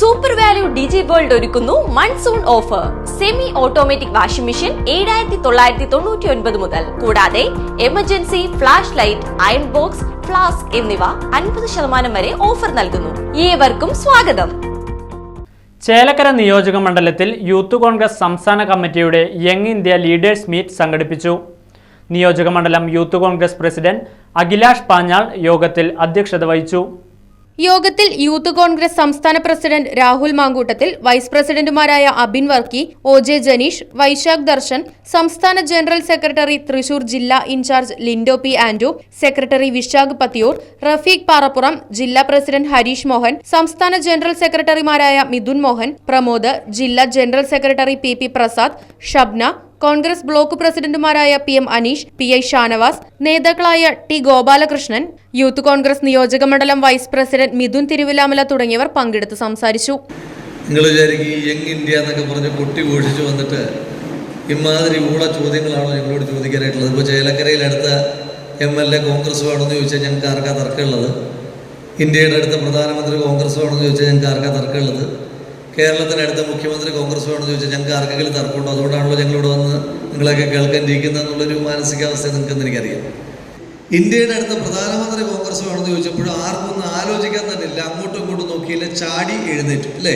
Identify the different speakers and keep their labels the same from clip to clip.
Speaker 1: Super value digi world ഒരുക്കുന്നു monsoon offer semi automatic washing machine ഏഴായിരത്തി തൊള്ളായിരത്തി തൊണ്ണൂറ്റി ഒൻപത് മുതൽ. കൂടാതെ emergency flash light iron box flask എന്നിവ അൻപത് ശതമാനം വരെ ഓഫർ നൽകുന്നു. ഏവർക്കും സ്വാഗതം.
Speaker 2: ചേലക്കര നിയോജക മണ്ഡലത്തിൽ യൂത്ത് കോൺഗ്രസ് സംസ്ഥാന കമ്മിറ്റിയുടെ യങ് ഇന്ത്യ ലീഡേഴ്സ് മീറ്റ് സംഘടിപ്പിച്ചു. നിയോജക മണ്ഡലം യൂത്ത് കോൺഗ്രസ് പ്രസിഡന്റ് അഖിലാഷ് പാഞ്ഞാൾ യോഗത്തിൽ അധ്യക്ഷത വഹിച്ചു.
Speaker 3: യോഗത്തിൽ യൂത്ത് കോൺഗ്രസ് സംസ്ഥാന പ്രസിഡന്റ് രാഹുൽ മാങ്കൂട്ടത്തിൽ വൈസ് പ്രസിഡന്റുമാരായ അബിൻ വർക്കി ഒ ജെ ജനീഷ് വൈശാഖ് ദർശൻ സംസ്ഥാന ജനറൽ സെക്രട്ടറി തൃശൂർ ജില്ലാ incharge Lindo P Andrew secretary Vishakh Pathiyoor Rafeeq Parappuram ജില്ലാ പ്രസിഡന്റ് ഹരീഷ് മോഹൻ സംസ്ഥാന ജനറൽ സെക്രട്ടറിമാരായ മിഥുൻ മോഹൻ പ്രമോദ് ജില്ലാ general secretary P P Prasad Shabna Congress block പ്രസിഡന്റുമാരായ P M Aneesh P I Shanavas നേതാക്കളായ T Gopalakrishnan youth Congress നിയോജക മണ്ഡലം വൈസ് പ്രസിഡന്റ് മിഥുൻ തിരുവിലാമല തുടങ്ങിയവർ പങ്കെടുത്ത് സംസാരിച്ചു.
Speaker 4: നിങ്ങൾ യങ് ഇന്ത്യ എന്നൊക്കെ പറഞ്ഞ് പൊട്ടി ഘോഷിച്ചു വന്നിട്ട് ഇമാതിരി ഊള ചോദ്യങ്ങളാണോ ഞങ്ങളോട് ചോദിക്കാനായിട്ടുള്ളത്? ഇപ്പോൾ ചേലക്കരയിൽ അടുത്ത എം എൽ എ കോൺഗ്രസ് വേണമെന്ന് ചോദിച്ചാൽ ഞങ്ങൾക്ക് ആർക്കാ തർക്കമുള്ളത്? ഇന്ത്യയുടെ അടുത്ത പ്രധാനമന്ത്രി കോൺഗ്രസ് വേണമെന്ന് ചോദിച്ചാൽ ഞങ്ങൾക്ക് ആർക്കാ തർക്കമുള്ളത്? കേരളത്തിനടുത്ത മുഖ്യമന്ത്രി കോൺഗ്രസ് വേണമെന്ന് ചോദിച്ചാൽ ഞങ്ങൾക്ക് ആർക്കെങ്കിലും തർക്കമുണ്ടോ? അതുകൊണ്ടാണല്ലോ ഞങ്ങളിവിടെ വന്ന് നിങ്ങളൊക്കെ കേൾക്കാനിരിക്കുന്നത് എന്നുള്ളൊരു മാനസികാവസ്ഥ നിങ്ങൾക്കെന്ന് എനിക്കറിയാം. ഇന്ത്യയുടെ അടുത്ത പ്രധാനമന്ത്രി കോൺഗ്രസ് വേണമെന്ന് ചോദിച്ചപ്പോഴും ആർക്കും ഒന്ന് ആലോചിക്കാൻ തന്നെ ഇല്ല അങ്ങോട്ടും ഇങ്ങോട്ടും നോക്കിയില്ല ചാടി എഴുന്നേറ്റു അല്ലേ?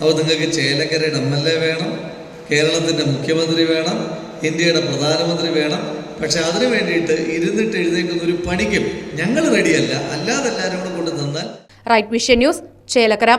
Speaker 4: അപ്പോൾ നിങ്ങൾക്ക് ചേലക്കരയുടെ എം എൽ എ വേണം കേരളത്തിന്റെ മുഖ്യമന്ത്രി വേണം ഇന്ത്യയുടെ പ്രധാനമന്ത്രി വേണം. പക്ഷെ അതിനു വേണ്ടിയിട്ട് ഇരുന്നിട്ട് എഴുന്നേൽക്കുന്ന ഒരു പണിക്കും ഞങ്ങൾ റെഡിയല്ല. അല്ലാതെ എല്ലാവരും കൂടെ കൊണ്ട് നിന്നാൽ
Speaker 3: റൈറ്റ് വിഷൻ ന്യൂസ് ചേലക്കര.